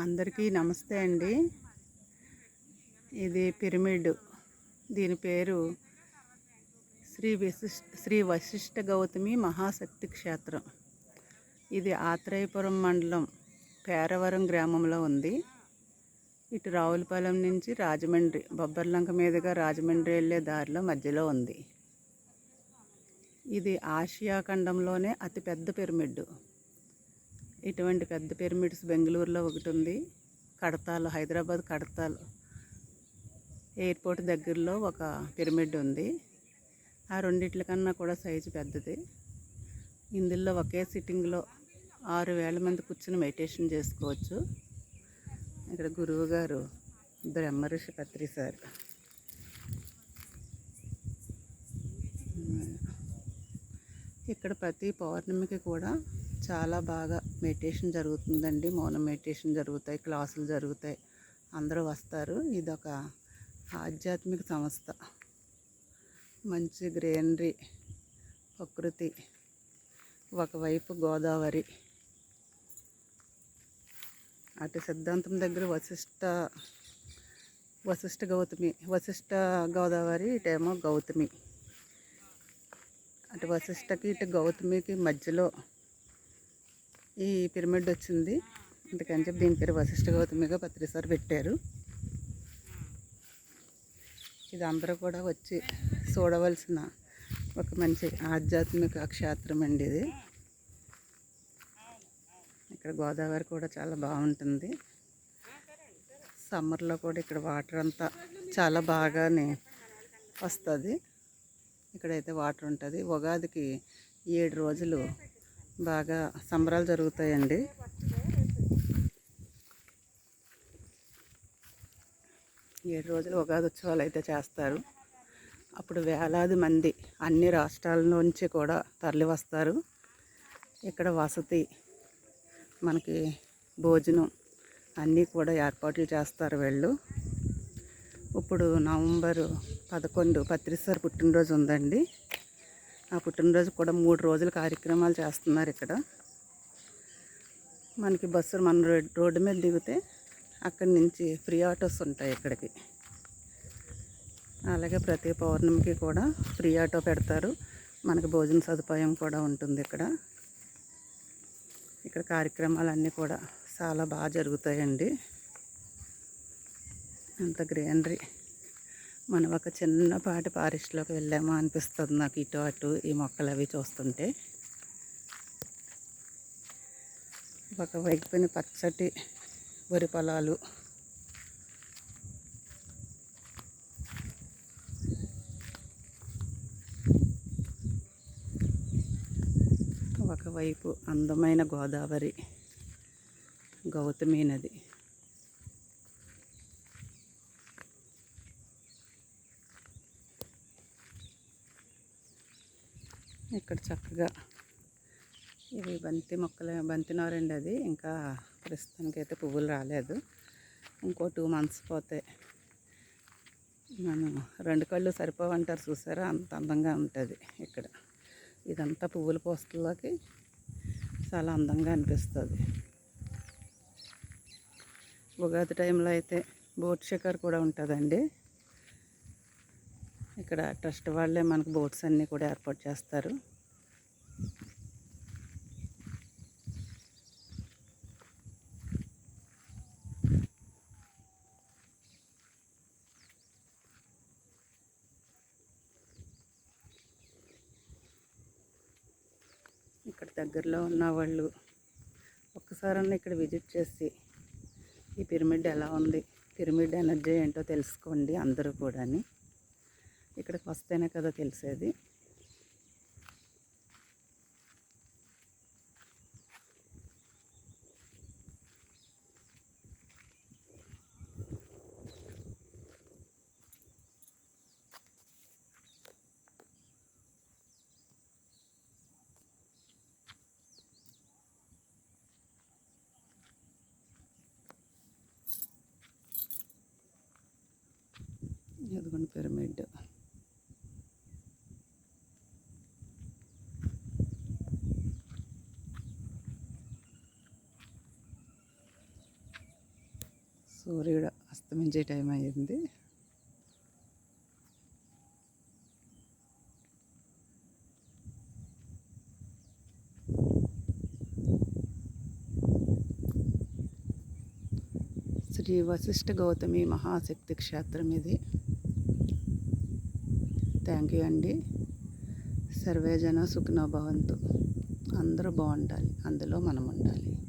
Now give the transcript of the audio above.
అందరికీ నమస్తే అండి. ఇది పిరమిడ్. దీని పేరు శ్రీ విశిష్ట శ్రీ వశిష్ఠ గౌతమి మహాశక్తి క్షేత్రం. ఇది ఆత్రేయపురం మండలం పేరవరం గ్రామంలో ఉంది. ఇటు రావులపాలెం నుంచి రాజమండ్రి బొబ్బర్లంక మీదుగా రాజమండ్రి వెళ్ళే దారిలో మధ్యలో ఉంది. ఇది ఆసియా ఖండంలోనే అతిపెద్ద పిరమిడ్. ఇటువంటి పెద్ద పిరమిడ్స్ బెంగళూరులో ఒకటి ఉంది. కడతాలు హైదరాబాద్ కడతాలు ఎయిర్పోర్ట్ దగ్గరలో ఒక పిరమిడ్ ఉంది. ఆ రెండిట్ల కన్నా కూడా సైజు పెద్దది. ఇందులో ఒకే సిట్టింగ్లో ఆరు వేల మంది కూర్చుని మెడిటేషన్ చేసుకోవచ్చు. ఇక్కడ గురువు గారు బ్రహ్మర్షి పత్రి సార్. ఇక్కడ ప్రతి పౌర్ణమికి కూడా చాలా బాగా మెడిటేషన్ జరుగుతుందండి. మౌన మెడిటేషన్ జరుగుతాయి క్లాసులు జరుగుతాయి. అందరూ వస్తారు. ఇదొక ఆధ్యాత్మిక సంస్థ. మంచి గ్రీనరీ ప్రకృతి ఒకవైపు గోదావరి. అటు సిద్ధాంతం దగ్గర వశిష్ట వశిష్ఠ గౌతమి వశిష్ట గోదావరి ఇటేమో గౌతమి. అటు వశిష్ఠకి ఇటు గౌతమికి మధ్యలో ఈ పిరమిడ్ వచ్చింది. అందుకని చెప్పి దీని పేరు వశిష్ఠ గౌతమిగా పత్రిసారి పెట్టారు. ఇది అందరూ కూడా వచ్చి చూడవలసిన ఒక మంచి ఆధ్యాత్మిక క్షేత్రం అండి ఇది. ఇక్కడ గోదావరి కూడా చాలా బాగుంటుంది. సమ్మర్లో కూడా ఇక్కడ వాటర్ అంతా చాలా బాగానే వస్తుంది. ఇక్కడైతే వాటర్ ఉంటుంది. ఉగాదికి ఏడు రోజులు బాగా సంబరాలు జరుగుతాయండి. ఏడు రోజులు ఉగాది ఉత్సవాలు అయితే చేస్తారు. అప్పుడు వేలాది మంది అన్ని రాష్ట్రాల నుంచి కూడా తరలి వస్తారు ఇక్కడ వసతి మనకి భోజనం అన్నీ కూడా ఏర్పాట్లు చేస్తారు వీళ్ళు. ఇప్పుడు నవంబరు పదకొండు పత్రిసారి పుట్టినరోజు ఉందండి. ఆ పుట్టినరోజు కూడా మూడు రోజుల కార్యక్రమాలు చేస్తున్నారు ఇక్కడ. మనకి బస్సులు మన రోడ్డు మీద దిగితే అక్కడి నుంచి ఫ్రీ ఆటోస్ ఉంటాయి ఇక్కడికి. అలాగే ప్రతి పౌర్ణమికి కూడా ఫ్రీ ఆటో పెడతారు. మనకి భోజన సదుపాయం కూడా ఉంటుంది ఇక్కడ. ఇక్కడ కార్యక్రమాలన్నీ కూడా చాలా బాగా జరుగుతాయండి. అంత గ్రీనరీ. మనం ఒక చిన్నపాటి పారిస్ట్లోకి వెళ్ళామో అనిపిస్తుంది నాకు ఇటు అటు ఈ మొక్కలు అవి చూస్తుంటే. ఒకవైపున పచ్చటి వరి పొలాలు. ఒకవైపు అందమైన గోదావరి గౌతమి నది. ఇక్కడ చక్కగా ఇవి బంతి మొక్కలు బంతి నారండి అది. ఇంకా ప్రస్తుతానికి అయితే పువ్వులు రాలేదు. ఇంకో టూ మంత్స్ పోతే మనం రెండు కళ్ళు సరిపోవంటారు చూసారా? అంత అందంగా ఉంటుంది ఇక్కడ. ఇదంతా పువ్వుల పోస్తులకి చాలా అందంగా అనిపిస్తుంది. ఉగాది టైంలో అయితే బోట్ షికార్ కూడా ఉంటుందండి. ఇక్కడ ట్రస్ట్ వాళ్ళే మనకు బోట్స్ అన్నీ కూడా ఏర్పాటు చేస్తారు. ఇక్కడ దగ్గరలో ఉన్న వాళ్ళు ఒక్కసారన్నా ఇక్కడ విజిట్ చేసి ఈ పిరమిడ్ ఎలా ఉంది పిరమిడ్ ఎనర్జీ ఏంటో తెలుసుకోండి అందరూ కూడాని. ఇక్కడికి వస్తేనే కదా తెలిసేది. ఎదుగుండి పిరమిడ్. సూర్యుడు అస్తమించే టైం అయ్యింది. శ్రీ వశిష్ఠ గౌతమి మహాశక్తి క్షేత్రం ఇది. థ్యాంక్ యూ అండి. సర్వేజన సుఖనో భవంతు. అందరూ బాగుండాలి. అందులో మనం ఉండాలి.